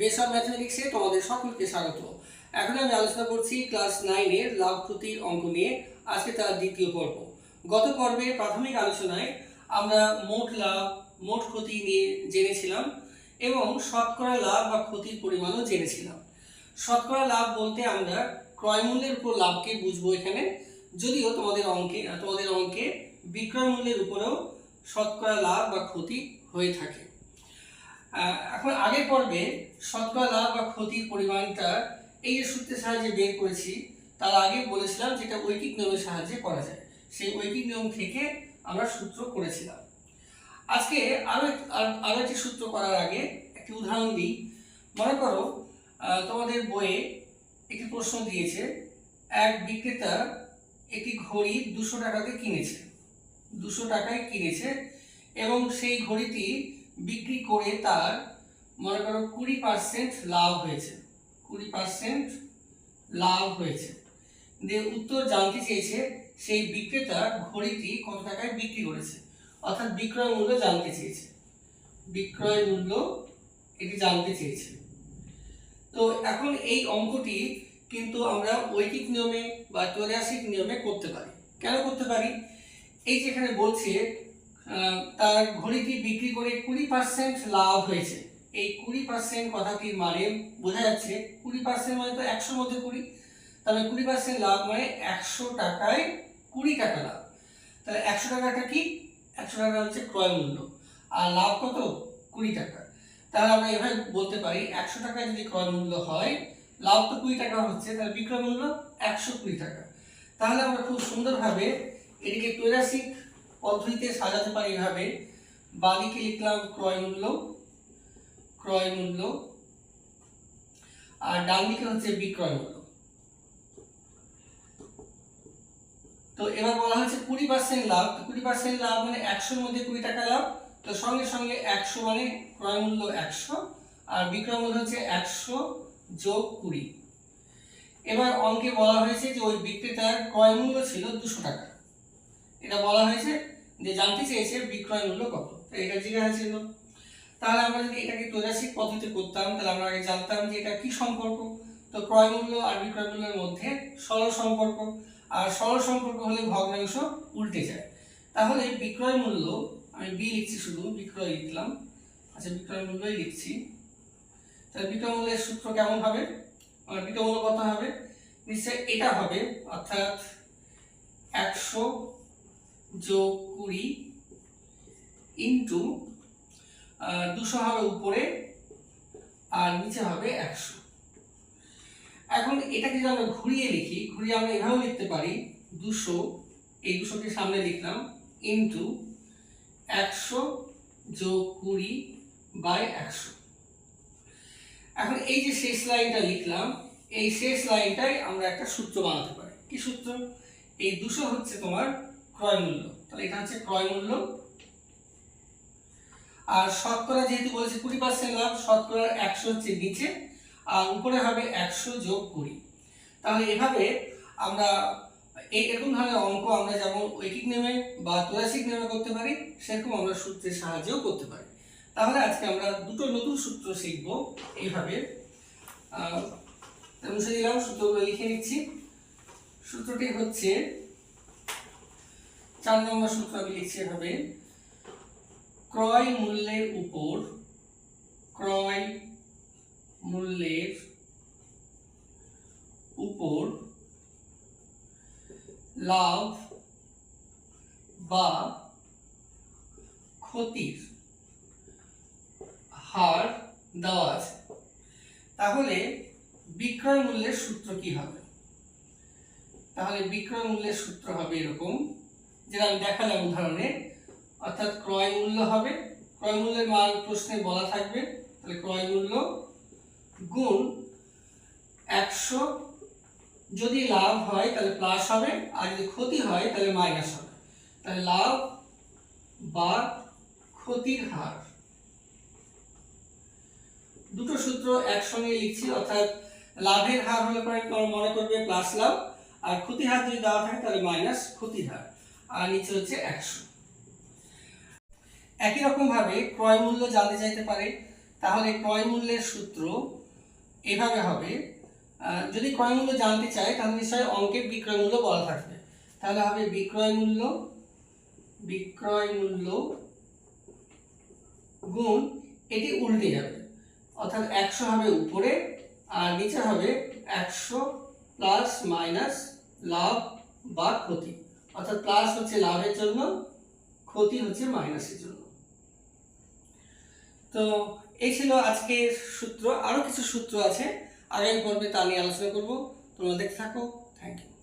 Base of ম্যাথমেটিক্সে তোমাদের সকলকে স্বাগত। এখন আমি আলোচনা করছি ক্লাস নাইনের লাভ ক্ষতির অঙ্ক নিয়ে। আজকে তার দ্বিতীয় পর্ব। গত পর্বে প্রাথমিক আলোচনায় আমরা মোট লাভ, মোট ক্ষতি নিয়ে জেনেছিলাম এবং শতকরা লাভ বা ক্ষতির পরিমাণও জেনেছিলাম। শতকরা লাভ বলতে আমরা ক্রয় মূল্যের উপর লাভকে বুঝব এখানে। যদিও তোমাদের অঙ্কে তোমাদের অঙ্কে বিক্রয় মূল্যের উপরেও শতকরা লাভ বা ক্ষতি হয়ে থাকে। এখন আগের পর্বে শতকরা লাভ বা ক্ষতির পরিমাণটা এই যে সূত্রের সাহায্যে বের করেছি, তার আগে বলেছিলাম যেটা ঐকিক নিয়মের সাহায্যে করা যায়। সেই ঐকিক নিয়ম থেকে আমরা সূত্র করেছিলাম। আজকে আরও এক- আর- আরও একটি সূত্র করার আগে একটি উদাহরণ দিই। মনে করো তোমাদের বইয়ে একটি প্রশ্ন দিয়েছে, এক বিক্রেতা একটি ঘড়ি দুশো টাকাতে কিনেছে। দুশো টাকায় কিনেছে এবং সেই ঘড়িটি বিক্রি করে তার, মনে করো, কুড়ি পার্সেন্ট লাভ হয়েছে। কুড়ি পার্সেন্ট লাভ হয়েছে। দিয়ে উত্তর জানতে চেয়েছে, সেই বিক্রেতা ঘড়িটি কত টাকায় বিক্রি করেছে? অর্থাৎ বিক্রয় মূল্য জানতে চেয়েছে। বিক্রয় মূল্য এটি জানতে চেয়েছে। তো এখন এই অঙ্কটি কিন্তু আমরা ঐকিক নিয়মে বা ত্রৈরাসিক নিয়মে করতে পারি। কেন করতে পারি? এই যে এখানে বলছে তার ঘড়িটি বিক্রি করে কুড়ি পার্সেন্ট লাভ হয়েছে। এই কুড়ি পার্সেন্ট কথাটির মানে বোঝা যাচ্ছে কুড়ি পার্সেন্ট মানে তো একশোর মধ্যে কুড়ি। তাহলে কুড়ি পার্সেন্ট লাভ মানে একশো টাকায় কুড়ি টাকা লাভ। তাহলে একশো টাকাটা কি? একশো টাকা হচ্ছে ক্রয় মূল্য। আর লাভ কত? কুড়ি টাকা। তাহলে আমরা এভাবে বলতে পারি, একশো টাকায় যদি ক্রয় মূল্য হয়, লাভ তো কুড়ি টাকা হচ্ছে, তাহলে বিক্রয় মূল্য একশো কুড়ি টাকা। তাহলে আমরা খুব সুন্দরভাবে এটিকে ত্রৈরাসিক পদ্ধতিতে সাজাতে পারি এভাবে। বাদিকে লিখলাম ক্রয় মূল্য ক্রয় মূল্য, আর ডান দিকে হচ্ছে বিক্রয় মূল্য। তো এবার বলা হচ্ছে কুড়ি পার্সেন্ট লাভ। কুড়ি পার্সেন্ট লাভ মানে একশোর মধ্যে কুড়ি টাকা লাভ। তো সঙ্গে সঙ্গে একশো মানে ক্রয় মূল্য একশো, আর বিক্রয় মূল্য হচ্ছে একশো যোগ কুড়ি। এবার অঙ্কে বলা হয়েছে যে ওই বিক্রেতার ক্রয় মূল্য ছিল দুশো টাকা। এটা বলা হয়েছে যে জানতে চেয়েছে বিক্রয় মূল্য কত। এটা জিজ্ঞাসা ছিল। তাহলে আমরা যদি এটাকে ত্রৈরাসিক পদ্ধতি করতাম, তাহলে আমরা আগে জানতাম যে এটা কি সম্পর্ক। তো ক্রয় মূল্য আর বিক্রয় মূল্যের মধ্যে সরল সম্পর্ক। আর সরল সম্পর্ক হলে ভগ্নাংশ উল্টে যায়। তাহলে বিক্রয় মূল্য, আমি বি লিখছি শুধু, বিক্রয় লিখলাম। আচ্ছা বিক্রয় মূল্যই লিখছি। তাহলে বিক্রয় মূল্যের সূত্র কেমন হবে? আমার বিক্রয় মূল্য কত হবে? নিশ্চয় এটা হবে, অর্থাৎ একশো যোগ কুড়ি ইন্টু দুশো হবে উপরে আর নিচে হবে একশো। এখন এটাকে যদি আমরা ঘুরিয়ে লিখি, ঘুরিয়ে আমরা এভাবেও লিখতে পারি, দুশো, এই দুশোকে সামনে লিখলাম, ইন্টু একশো যোগ কুড়ি বাই একশো। এখন এই যে শেষ লাইনটা লিখলাম, এই শেষ লাইনটাই আমরা একটা সূত্র বানাতে পারি। কি সূত্র? এই দুশো হচ্ছে তোমার ক্রয় মূল্য। তাহলে এটা হচ্ছে ক্রয় মূল্য। আর শতকরা যেহেতু বলেছে কুড়ি পার্সেন্ট লাভ শতকরার একশো হচ্ছে নিচে, আর উপরে হবে একশো যোগ কুড়ি। তাহলে এভাবে আমরা এই এরকম ধরনের অঙ্ক আমরা যেমন ঐকিক নিয়মে বা ত্রৈরাসিক নিয়মে করতে পারি, সেরকম আমরা সূত্রের সাহায্যেও করতে পারি। তাহলে আজকে আমরা দুটো নতুন সূত্র শিখব এইভাবে। মুছে দিলাম সূত্রগুলো লিখে নিচ্ছি। সূত্রটি হচ্ছে চার নম্বর সূত্র আমি লিখছি এভাবে। ক্রয় মূল্যের উপর, ক্রয় মূল্যের উপর লাভ বা ক্ষতির হার দেওয়া আছে। তাহলে বিক্রয় মূল্যের সূত্র কি হবে? তাহলে বিক্রয় মূল্যের সূত্র হবে এরকম যেটা আমি দেখালাম উদাহরণে অর্থাৎ ক্রয় মূল্য হবে। ক্রয় মূল্যের মান প্রশ্নে বলা থাকবে, তাহলে ক্রয় মূল্য গুণ একশো। যদি লাভ হয়, তাহলে প্লাস হবে, আর যদি ক্ষতি হয়, তাহলে মাইনাস হবে। তাহলে লাভ বা ক্ষতির হার। দুটো সূত্র একসঙ্গে লিখছি, অর্থাৎ লাভের হার হলে পরে মনে করবে প্লাস লাভ, আর ক্ষতির হার যদি দেওয়া থাকে, তাহলে মাইনাস ক্ষতির হার। আর নিচে হচ্ছে একশো। একই রকম ভাবে ক্রয় মূল্য জানতে চাইতে পারে, তাহলে ক্রয় মূল্যের সূত্র এভাবে হবে যদি ক্রয় মূল্য জানতে চাই তাহলে নিশ্চয়ই অঙ্কের বিক্রয় মূল্য বলা থাকবে। তাহলে হবে বিক্রয় মূল্য বিক্রয় মূল্য গুণ এটি উল্টে যাবে। অর্থাৎ একশো হবে উপরে, আর নিচে হবে একশো প্লাস মাইনাস লাভ বা ক্ষতি। অর্থাৎ প্লাস হচ্ছে লাভের জন্য, ক্ষতি হচ্ছে মাইনাসের জন্য। তো এই ছিল আজকের সূত্র। আরও কিছু সূত্র আছে আগামী পর্বে তা নিয়ে আলোচনা করব। তোমরা দেখতে থাকো। Thank you